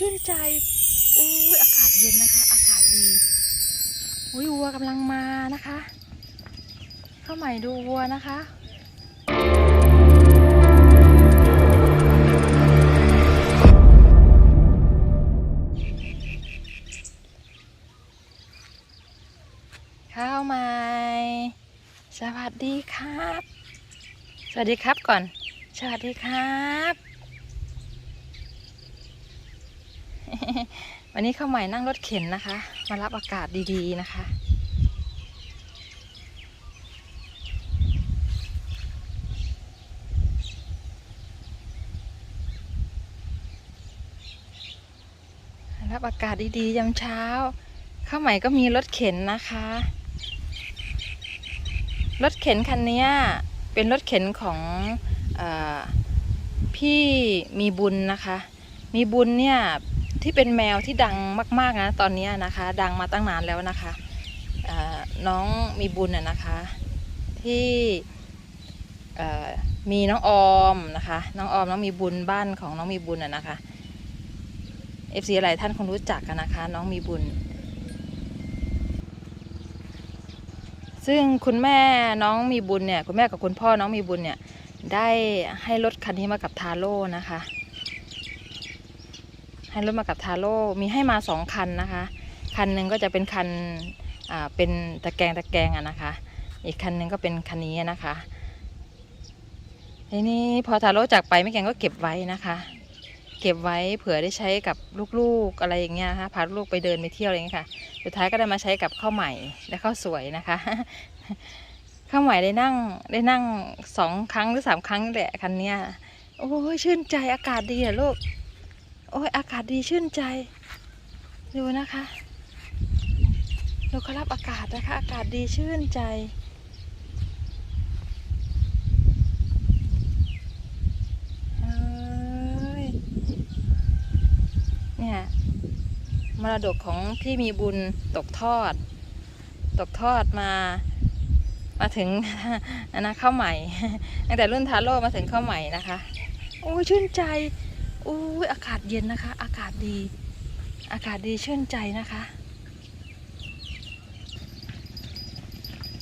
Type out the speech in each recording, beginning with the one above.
ชื่นใจอุ้ยอากาศเย็นนะคะ อากาศดีอุ้ยวัวกำลังมานะคะ เข้าใหม่ดูวัวนะคะเข้าใหม่ สวัสดีครับ สวัสดีครับก่อน สวัสดีครับ วันนี้เข้าใหม่นั่งรถเข็นนะคะ มารับอากาศดีๆนะคะ รับอากาศดีๆยามเช้า เข้าใหม่ก็มีรถเข็นนะคะ รถเข็นคันนี้เป็นรถเข็นของอพี่มีบุญนะคะ มีบุญเนี่ย ที่เป็นแมวที่ดังมาก ๆนะตอนนี้นะคะ ดังมาตั้งนานแล้วนะคะน้องมีบุญนะนะคะ ที่มีน้องออมนะคะ น้องออมน้องมีบุญบ้านของน้องมีบุญน่ะนะคะเอฟซีหลายท่านคงรู้จักกันนะคะ น้องมีบุญ ซึ่งคุณแม่น้องมีบุญเนี่ยคุณแม่กับคุณพ่อน้องมีบุญเนี่ยได้ให้รถคันนี้มากับทาโร่นะคะ ให้รถมากับทาโร่มีให้มาสองคันนะคะ คันหนึ่งก็จะเป็นคันอ่าเป็นตะแกรงตะแกรงอะนะคะ อีกคันหนึ่งก็เป็นคันนี้นะคะทีนี้พอทาโร่จากไปแม่แกงก็เก็บไว้นะคะ เก็บไว้เผื่อได้ใช้กับลูกๆอะไรอย่างเงี้ยนะคะพาลูกไปเดินไปเที่ยวอะไรอย่างเงี้ยค่ะ สุดท้ายก็ได้มาใช้กับข้าวใหม่และข้าวสวยนะคะข้าวใหม่ได้นั่งได้นั่งสองครั้งหรือสามครั้งแหละคันเนี้ยโอ้ยชื่นใจอากาศดีอะลูก โอ้ยอากาศดีชื่นใจ ดูนะคะดูเขารับอากาศนะคะ อากาศดีชื่นใจเอ้ยเนี่ยมรดกของพี่มีบุญตกทอด ตกทอดมามาถึงอันนะข้าวใหม่ตั้งแต่รุ่นทาโร่มาถึงข้าวใหม่นะคะ โอ้ยชื่นใจ อ้ยอากาศเย็นนะคะ อากาศดี อากาศดีชื่นใจนะคะ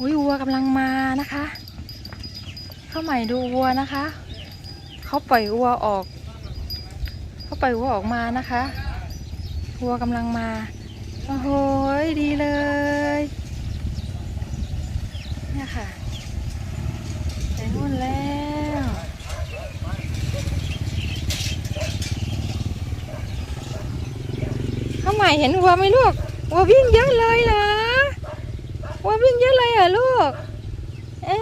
อุ้ยวัวกำลังมานะคะ เข้าใหม่ดูวัวนะคะ เขาปล่อยวัวออก เขาปล่อยวัวออกมานะคะวัวกำลังมาโอ้โหดีเลยเนี่ยค่ะไปนู่นแล้วาใหม่เห็นวัวไหมลูกวัววิ่งเยอะเลยเหรอวัววิ่งเยอะเลยเหรอลูกเอ้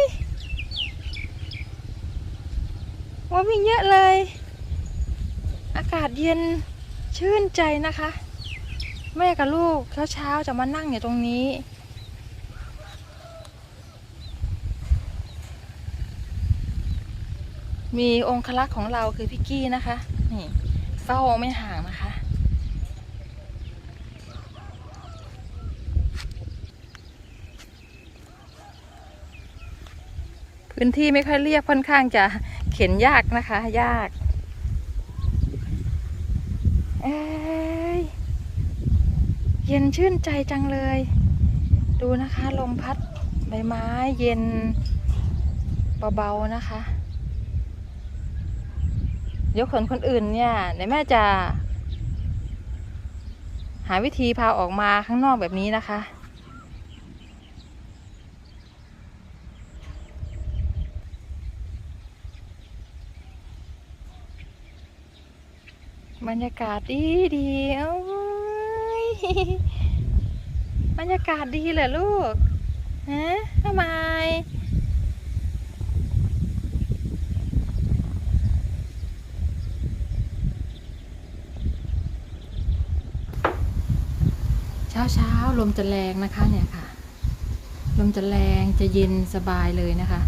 ยว่าวิ่งเยอะเลย อากาศเย็นชื่นใจนะคะ แม่กับลูกเช้าๆจะมานั่งอยู่ตรงนี้มีองคลักษ์ของเราคือพี่กี้นะคะ นี่เฝ้าไม่ห่างนะคะ พื้นที่ไม่ค่อยเรียบค่อนข้างจะเข็นยากนะคะ ยากเยเย็นชื่นใจจังเลย ดูนะคะลมพัดใบไม้เย็นเบาๆนะคะ เดี๋ยวคนคนอื่นเนี่ยเดี๋ยวแม่จะ หาวิธีพาออกมาข้างนอกแบบนี้นะคะ บรรยากาศดีดีโอ้ยบรรยากาศดีเหรอลูกฮะทำไมเช้าเช้าลมจะแรงนะคะเนี่ยค่ะ ลมจะแรงจะเย็นสบายเลยนะคะ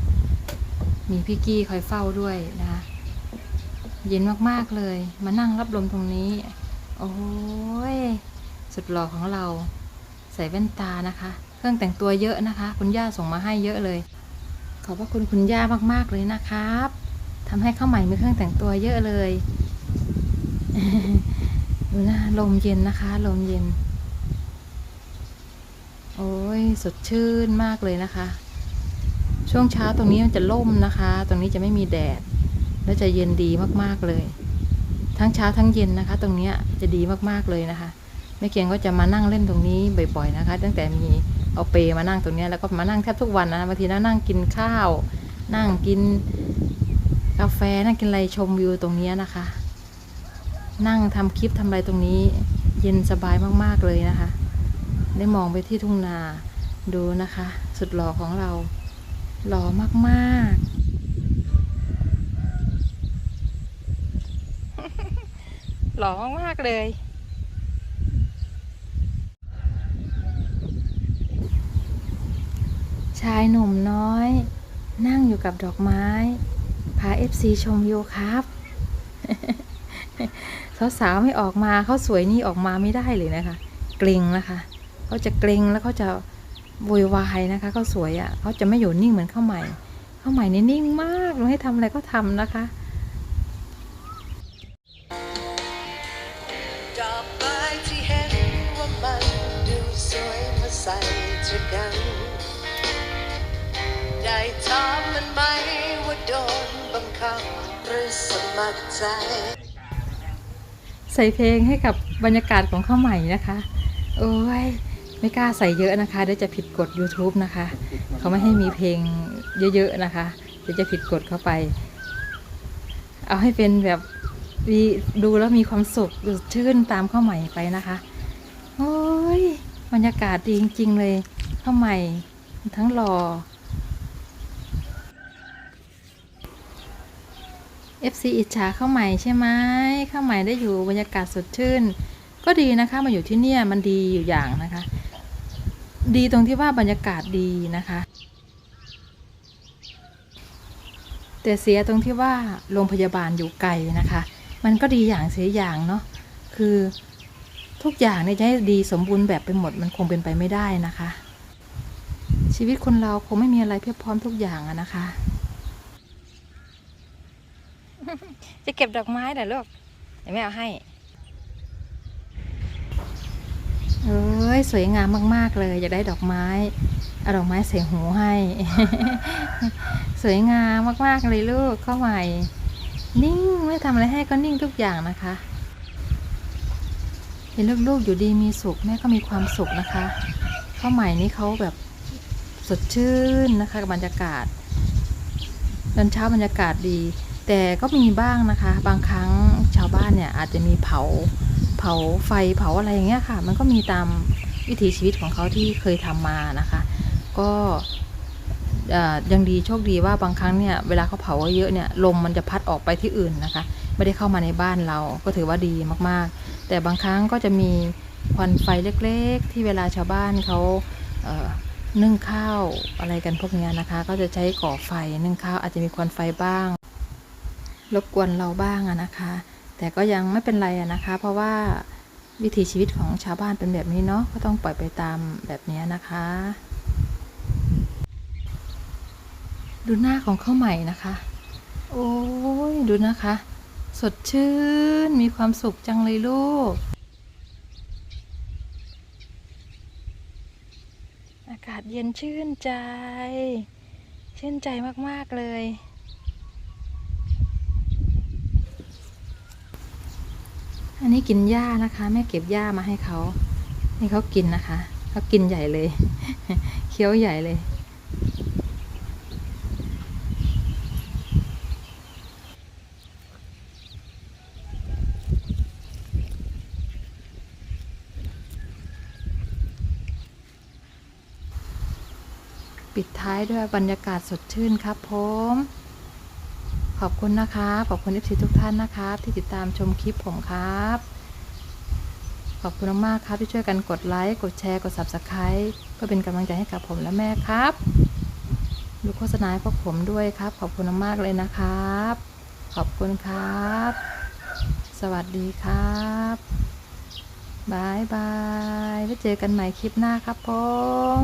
มีพี่กี้คอยเฝ้าด้วยนะคะ เย็นมากๆเลย มานั่งรับลมตรงนี้ โอ้ย สุดหล่อของเรา ใส่แว่นตานะคะ เครื่องแต่งตัวเยอะนะคะ คุณย่าส่งมาให้เยอะเลย ขอบพระคุณคุณย่ามากๆเลยนะครับทำให้ข้าวใหม่มีเครื่องแต่งตัวเยอะเลยดูนะลมเย็นนะคะ ลมเย็น โอ้ยสดชื่นมากเลยนะคะ ช่วงเช้าตรงนี้มันจะล่มนะคะ ตรงนี้จะไม่มีแดด และจะเย็นดีมากๆเลย ทั้งเช้าทั้งเย็นนะคะ ตรงนี้จะดีมากๆเลยนะคะแม่เกียงก็จะมานั่งเล่นตรงนี้บ่อยๆนะคะ ตั้งแต่มีเอาเปมานั่งตรงนี้แล้วก็มานั่งแทบทุกวันนะบางทีนะนั่งกินข้าว นั่งกินกาแฟนั่งกินอะไรชมวิวตรงนี้นะคะ นั่งทำคลิปทำอะไรตรงนี้ เย็นสบายมากๆเลยนะคะ ได้มองไปที่ทุ่งนาดูนะคะ สุดหล่อของเราหล่อมากๆ หล่อมากๆเลย ชายหนุ่มน้อย นั่งอยู่กับดอกไม้ พาเอฟซีชมวิวครับสาวๆไม่ออกมาเขาสวยนี่ออกมาไม่ได้เลยนะคะ เกรงนะคะเขาจะเกรงแล้วเขาจะโวยวายนะคะเขาสวยอะ่ะเขาจะไม่อยู่นิ่งเหมือนข้าวใหม่ข้าวใหม่นี่นิ่งมากเราให้ทำอะไรก็ทำนะคะ ใส่เจอกัน ได้ถามมันไหมว่าโดนบังคับหรือสมัครใจ ใส่เพลงให้กับบรรยากาศของข้าวใหม่นะคะ โอ้ย ไม่กล้าใส่เยอะนะคะเดี๋ยวจะผิดกฎ YouTube นะคะ เขาไม่ให้มีเพลงเยอะๆนะคะ เดี๋ยวจะผิดกฎเข้าไป เอาให้เป็นแบบมีดูแล้วมีความสุขชื่นตามข้าวใหม่ไปนะคะ โอ้ย บรรยากาศดีจริง ๆ เลยข้าวใหม่ทั้งหล่อ FC อิจฉาข้าวใหม่ใช่ไหมข้าวใหม่ได้อยู่บรรยากาศสดชื่น ก็ดีนะคะมาอยู่ที่เนี่ยมันดีอยู่อย่างนะคะ ดีตรงที่ว่าบรรยากาศดีนะคะ แต่เสียตรงที่ว่าโรงพยาบาลอยู่ไกลนะคะ มันก็ดีอย่างเสียอย่างเนาะคือ ทุกอย่างเนี่ยจะให้ดีสมบูรณ์แบบไปหมดมันคงเป็นไปไม่ได้นะคะ ชีวิตคนเราคงไม่มีอะไรเพียบพร้อมทุกอย่างอะนะคะ จะเก็บดอกไม้เหรอลูกเดี๋ยวแม่เอาให้ เอ้ยสวยงามมาก ๆ เลย อยากได้ดอกไม้เอาดอกไม้ใส่หูให้ สวยงามมาก ๆ เลยลูกเข้าใหม่ นิ่งไม่ทำอะไรให้ก็นิ่งทุกอย่างนะคะ เห็นลูกๆอยู่ดีมีสุขแม่ก็มีความสุขนะคะเข้าใหม่นี่เขาแบบสดชื่นนะคะกับบรรยากาศตอนเช้าบรรยากาศดี แต่ก็มีบ้างนะคะ บางครั้งชาวบ้านเนี่ยอาจจะมีเผาเผาไฟเผาอะไรอย่างเงี้ยค่ะ มันก็มีตามวิถีชีวิตของเขาที่เคยทำมานะคะ ก็ยังดีโชคดีว่าบางครั้งเนี่ยเวลาเขาเผาเยอะเนี่ยลมมันจะพัดออกไปที่อื่นนะคะ ไม่ได้เข้ามาในบ้านเราก็ถือว่าดีมากๆ แต่บางครั้งก็จะมีควันไฟเล็กๆ ที่เวลาชาวบ้านเขาเอ่อนึ่งข้าวอะไรกันพวกเนี้ยนะคะ ก็จะใช้ก่อไฟนึ่งข้าวอาจจะมีควันไฟบ้างรบกวนเราบ้างอะนะคะ แต่ก็ยังไม่เป็นไรอะนะคะ เพราะว่าวิถีชีวิตของชาวบ้านเป็นแบบนี้เนาะก็ต้องปล่อยไปตามแบบนี้นะคะ ดูหน้าของข้าวใหม่นะคะ โอ้ยดูนะคะ สดชื่น มีความสุขจังเลยลูก อากาศเย็นชื่นใจ ชื่นใจมาก ๆ เลย อันนี้กินหญ้านะคะ แม่เก็บหญ้ามาให้เขาให้เขากินนะคะ เขากินใหญ่เลย เคี้ยวใหญ่เลย ปิดท้ายด้วยบรรยากาศสดชื่นครับผมขอบคุณนะคะ ขอบคุณเอฟซีทุกท่านนะครับ ที่ติดตามชมคลิปผมครับ ขอบคุณมากครับที่ช่วยกันกดไลค์กดแชร์กด subscribe เพื่อเป็นกำลังใจให้กับผมและแม่ครับดูโฆษณาให้พวกผมด้วยครับ ขอบคุณมากเลยนะครับ ขอบคุณครับ สวัสดีครับบายบายไว้เจอกันใหม่คลิปหน้าครับผม